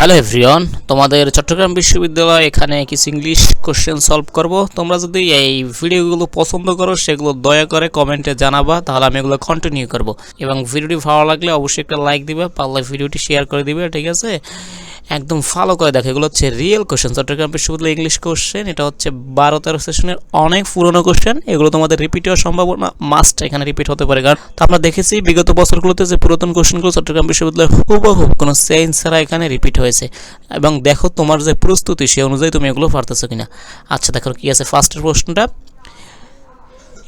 Hello everyone তোমাদের চট্টগ্রাম বিশ্ববিদ্যালয় এখানে কিছু ইংলিশ কোশ্চেন সলভ করব। তোমরা যদি এই ভিডিওগুলো পছন্দ করো, সেগুলো দয়া করে কমেন্টে জানাবা, তাহলে আমি এগুলো কন্টিনিউ করব। এবং ভিডিওটি ভালো লাগলে অবশ্যই একটা লাইক দিবে, পারলে ভিডিওটি শেয়ার করে দিবে, ঠিক আছে? একদম ফলো করে দেখো। এগুলো হচ্ছে রিয়েল কোশ্চেন চট্টগ্রাম বিশ্ববিদ্যালয় ইংলিশ কোশ্চেন এটা হচ্ছে বারো তেরো সেশনের অনেক পুরনো কোশ্চেন এগুলো তোমাদের রিপিট হওয়ার সম্ভাবনা মাস্ট এখানে রিপিট হতে পারে। কারণ তো আমরা দেখেছি বিগত বছরগুলোতে যে পুরাতন কোশ্চেনগুলো চট্টগ্রাম বিশ্ববিদ্যালয় হুবহু কোনো চেঞ্জ ছাড়া এখানে রিপিট হয়েছে। এবং দেখো তোমার যে প্রস্তুতি সে অনুযায়ী তুমি এগুলো পারতেছো কিনা। আচ্ছা দেখো কি আছে ফার্স্টের প্রশ্নটা।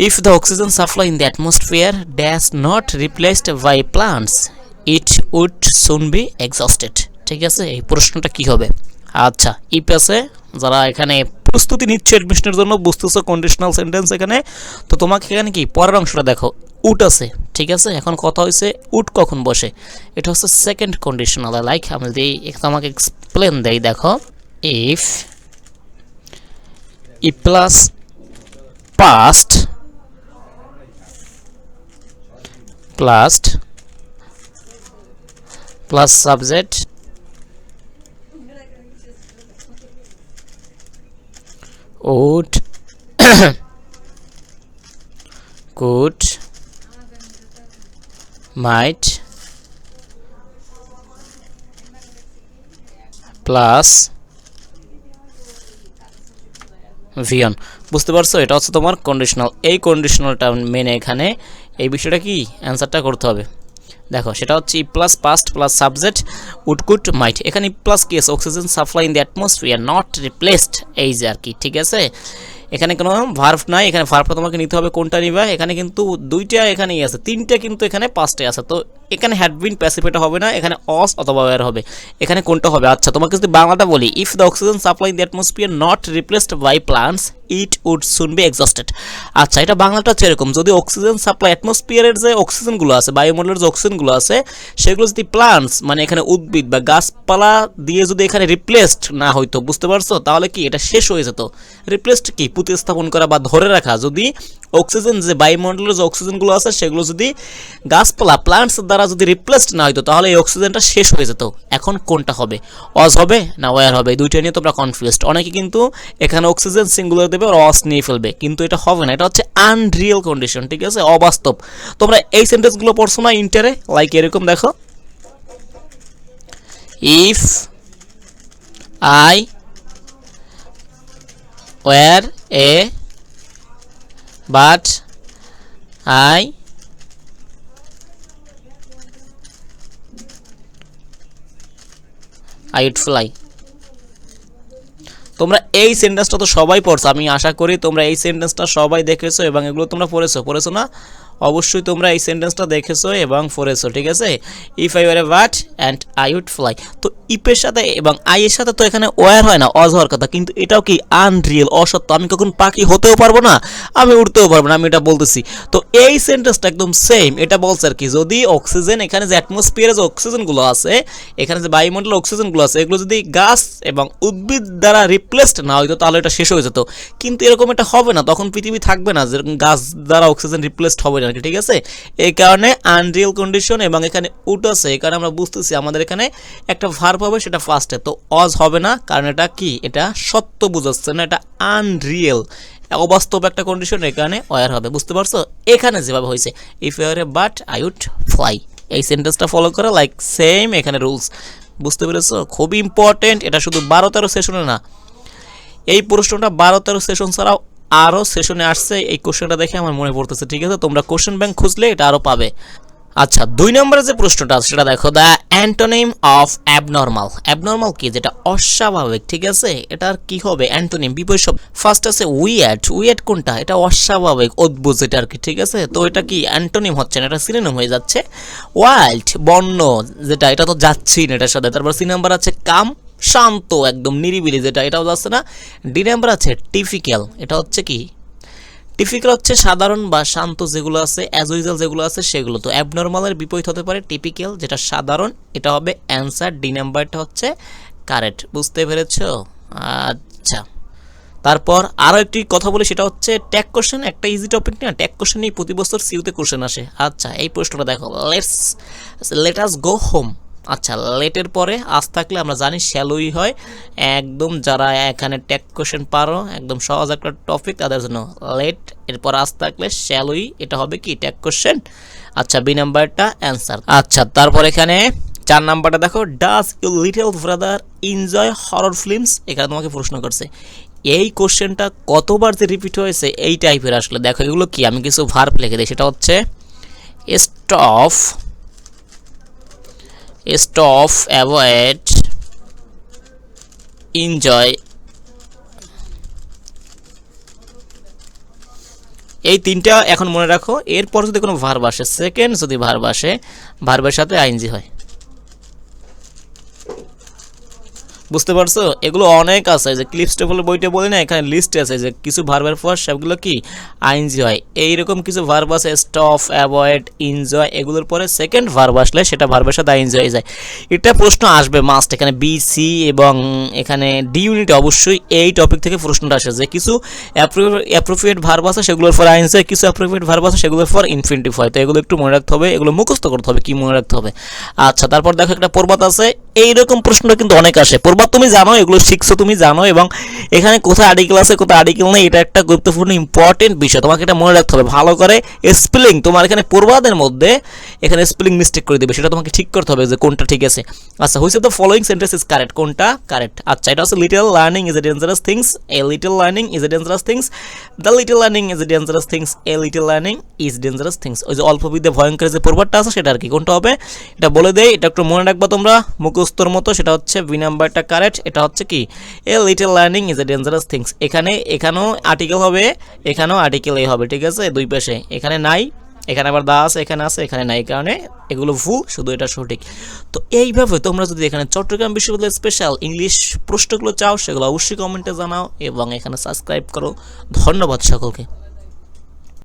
If the oxygen supply in the atmosphere does not replaced by plants, it would soon be exhausted. ঠিক আছে? এই প্রশ্নটা কি হবে? আচ্ছা ইপ আছে, যারা এখানে প্রস্তুতি নিচ্ছে অ্যাডমিশনের জন্য, বুঝতেছো কন্ডিশনাল সেন্টেন্স এখানে, তো তোমাকে এখানে কি? পরের অংশটা দেখো, উট আছে, ঠিক আছে? এখন কথা হয়েছে উট কখন বসে? এটা হচ্ছে সেকেন্ড কন্ডিশনাল লাইক আমি একটু আমাকে এক্সপ্লেন দেই, দেখো ইফ ই plus past প্লাস্ট plus subject would could might. Plus. ভিয়ন বুঝতে পারছ? এটা হচ্ছে তোমার কন্ডিশনাল এই কন্ডিশনালটা মেনে এখানে। এই বিষয়টা কি? অ্যান্সারটা করতে হবে। দেখো, সেটা হচ্ছে plus past plus subject would could might এখানে প্লাস কি আছে oxygen supply in the atmosphere not replaced এই যে আর কি, ঠিক আছে? এখানে কোনো ভার্ভ নাই, এখানে ভার্ভটা তোমাকে নিতে হবে কোনটা নিবে? এখানে কিন্তু দুইটা এখানেই আছে, তিনটা কিন্তু এখানে পাঁচটাই আছে, তো এখানে হ্যাডবিন প্যাসিফিটা হবে না, এখানে অস অথবা ওয়ার হবে। এখানে কোনটা হবে? আচ্ছা তোমাকে যদি বাংলাটা বলি if the oxygen supply the atmosphere not replaced by plants it would soon be exhausted আচ্ছা এটা বাংলাটা হচ্ছে এরকম, যদি অক্সিজেন সাপ্লাই অ্যাটমসফিয়ারের যে অক্সিজেনগুলো আছে, বায়ুমণ্ডলের যে অক্সিজেনগুলো আছে, সেগুলো যদি প্লান্টস মানে এখানে উদ্ভিদ বা গাছপালা দিয়ে যদি এখানে রিপ্লেসড না হইতো, বুঝতে পারছ? তাহলে কি এটা শেষ হয়ে যেত? রিপ্লেসড কি? প্রতিস্থাপন করা বা ধরে রাখা যদি অক্সিজেন যে বায়ুমণ্ডলের যে অক্সিজেনগুলো আছে, সেগুলো যদি গাছপালা প্লান্টস দ্বারা যদি রিপ্লেসড না হইতো, তাহলে এই অক্সিজেনটা শেষ হয়ে যেত। এখন কোনটা হবে? অজ হবে না ওয়ার হবে? দুইটা নিয়ে তোমরা কনফিউজড অনেকে কিন্তু এখানে অক্সিজেন সিঙ্গুলার দেবে, আর অস নিয়ে ফেলবে। কিন্তু এটা হবে না। এটা হচ্ছে আনরিয়েল কন্ডিশন ঠিক আছে? অবাস্তব। তোমরা এই সেন্টেন্সগুলো পড়ছো না ইন্টারে লাইক এরকম, দেখো। If I were a but I I would fly. তোমরা এই সেন্টেন্সটা তো সবাই পড়ছো, আমি আশা করি তোমরা এই সেন্টেন্সটা সবাই দেখেছ এবং এগুলো তোমরা পড়েছো। পড়েছো না? অবশ্যই তোমরা এই সেন্টেন্সটা দেখেছ এবং পড়েছো, ঠিক আছে? If I were a bird and I would fly তো ইপের সাথে এবং আই এর সাথে তো এখানে ওয়ার হয় না অজ হওয়ার কথা। কিন্তু এটাও কি আনরিয়েল অসত্য? আমি কখন পাখি হতেও পারব না, আমি উঠতেও পারব না, আমি এটা বলতেছি। তো এই সেন্টেন্সটা একদম সেম এটা বলছে আর কি, যদি অক্সিজেন এখানে যে অ্যাটমসফিয়ারে যে অক্সিজেনগুলো আছে, এখানে যে বায়ুমণ্ডলে অক্সিজেনগুলো আছে, এগুলো যদি গাছ এবং উদ্ভিদ দ্বারা রিপ্লেসড না হইতো, তাহলে এটা শেষ হয়ে যেত। কিন্তু এরকম এটা হবে না, তখন পৃথিবী থাকবে না, যেরকম গাছ দ্বারা অক্সিজেন রিপ্লেসড হবে না। আর কি ঠিক আছে? এই কারণে আনরিয়েল কন্ডিশন এবং এখানে উট আছে, এই কারণে আমরা বুঝতেছি আমাদের এখানে একটা ভার্ব হবে, সেটা ফার্স্টে তো অজ হবে না, কারণ এটা কি? এটা সত্য বুঝাচ্ছে না, এটা আনরিয়েল অবাস্তব একটা কন্ডিশন এখানে ওয়ার হবে, বুঝতে পারছ? এখানে যেভাবে হয়েছে if your a but I would fly এই সেন্টেন্সটা ফলো করে লাইক সেম এখানে রুলস বুঝতে পেরেছ? খুবই ইম্পর্টেন্ট এটা শুধু বারো তেরো সেশনে না। এই প্রশ্নটা বারো তেরো সেশন ছাড়াও আরও সেশনে আসছে, এই কোশ্চেনটা দেখে আমার মনে পড়তেছে, ঠিক আছে? তোমরা কোশ্চেন ব্যাংক খুঁজলে এটা আরও পাবে। আচ্ছা দুই নম্বরে যে প্রশ্নটা আছে, সেটা দেখো the antonym of abnormal abnormal কি? যেটা অস্বাভাবিক, ঠিক আছে? এটার কি হবে? অ্যান্টোনিম বিপরীত শব্দ। ফার্স্ট আছে উইয়াড উইয়াড কোনটা? এটা অস্বাভাবিক, অদ্ভুত যেটা আর কি, ঠিক আছে? তো এটা কি? অ্যান্টোনিম হচ্ছে না, এটা সিনোনিম হয়ে যাচ্ছে। ওয়াইল্ড বন্য, যেটা, এটা তো যাচ্ছি না এটার সাথে। তারপর সি নাম্বার আছে, কাম শান্ত, একদম নিরিবিলি যেটা, এটাও যাচ্ছে না? ডি নাম্বার আছে টিফিক্যাল এটা হচ্ছে কি? টিপিক্যাল হচ্ছে সাধারণ বা শান্ত যেগুলো আছে অ্যাজ ইউজুয়াল যেগুলো আছে সেগুলো। তো অ্যাবনর্মালের বিপরীত হতে পারে টিপিক্যাল যেটা সাধারণ, এটা হবে অ্যান্সার ডি নাম্বারটা হচ্ছে কারেক্ট বুঝতে পেরেছ? আচ্ছা। তারপর আরও একটি কথা বলি, সেটা হচ্ছে ট্যাগ কোশ্চেন একটা ইজি টপিক না ট্যাগ কোশ্চেন নিয়ে প্রতি বছর সিউতে কোশ্চেন আসে। আচ্ছা এই প্রশ্নটা দেখো। Let's let us go home আচ্ছা লেটের পরে আজ থাকলে আমরা জানি শ্যালোই হয়। একদম যারা এখানে ট্যাগ কোশ্চেন পারো, একদম সহজ একটা টপিক তাদের জন্য লেট এরপর আজ থাকলে শ্যালোই এটা হবে কি ট্যাগ কোশ্চেন আচ্ছা বি নাম্বারটা অ্যান্সার আচ্ছা তারপর এখানে চার নাম্বারটা দেখো does you little brother enjoy horror films এখানে তোমাকে প্রশ্ন করছে, এই কোশ্চেনটা কতবার যে রিপিট হয়েছে, এই টাইপের আসলে। দেখো, এগুলো কি? আমি কিছু ভার্ব লিখে দিই, সেটা হচ্ছে স্টপ স্টপ, অ্যাভয়েড, এনজয়। এই তিনটা এখন মনে রাখো। এরপর যদি কোনো ভার্ব আসে, সেকেন্ড যদি ভার্ব আসে, ভার্বের সাথে আইনজি হয়। বুঝতে পারছ? এগুলো অনেক আছে, যে ক্লিপ স্টেপল বইটা বলি না, এখানে লিস্ট আছে, যে কিছু ভার্বের পর সেগুলো কি? আইনজি হয়। এইরকম কিছু ভার্ব আছে স্টপ অ্যাভয়েড এনজয় এগুলোর পরে সেকেন্ড ভার্ব আসলে সেটা ভার্বের সাথে আইনজি হয়ে যায়। এটা প্রশ্ন আসবে মাস্ট এখানে বি সি এবং এখানে ডি ইউনিট অবশ্যই এই টপিক থেকে প্রশ্নটা আসে, যে কিছু অ্যাপ্রোপ্রিয়েট ভার্ব আছে, সেগুলোর পর আইনজি হয়, কিছু অ্যাপ্রোপ্রিয়েট ভার্ব আছে, সেগুলোর পর ইনফিনিটিভ হয়। তো এগুলো একটু মনে রাখতে হবে, এগুলো মুখস্থ করতে হবে, কি মনে রাখতে হবে? আচ্ছা তারপর দেখো একটা পর্বত আছে এইরকম প্রশ্ন কিন্তু অনেক আসে। পর্বত তুমি জানো, এগুলো শিখছো তুমি জানো এবং এখানে কোথায় আর্টিকেল আছে, কোথায় আর্টিকেল নেই, এটা একটা গুরুত্বপূর্ণ ইম্পর্টেন্ট বিষয়। তোমাকে এটা মনে রাখতে হবে। ভালো করে স্পেলিং তোমার এখানে পূর্বাদের মধ্যে এখানে স্পেলিং মিস্টেক করে দিবে। সেটা তোমাকে ঠিক করতে হবে যে কোনটা ঠিক আছে। আচ্ছা which the following sentence is correct কোনটা? কারেক্ট আচ্ছা এটা হচ্ছে little learning is a dangerous things a little learning is a dangerous things the little learning is a dangerous things a little learning is dangerous things ওই যে অল্প বিদ্যে ভয়ঙ্কর যে পূর্বারটা আছে, সেটা আর কি কোনটা হবে? এটা বলে দেয় এটা একটু মনে রাখবা তোমরা। মুখস্থর মতো, সেটা হচ্ছে বি নাম্বারটা কারেক্ট এটা হচ্ছে কি a little learning is a dangerous things এখানে, এখানেও আর্টিকেল হবে, এখানেও আর্টিকেল এই হবে, ঠিক আছে? দুই পাশে। এখানে নাই, এখানে আবার দা আছে, এখানে আছে, এখানে নাই, কারণে এগুলো ভুল, শুধু এটা সঠিক। তো এইভাবে তোমরা যদি এখানে চট্টগ্রাম বিশ্ববিদ্যালয়ের স্পেশাল ইংলিশ প্রশ্নগুলো চাও, সেগুলো অবশ্যই কমেন্টে জানাও এবং এখানে সাবস্ক্রাইব করো। ধন্যবাদ সকলকে।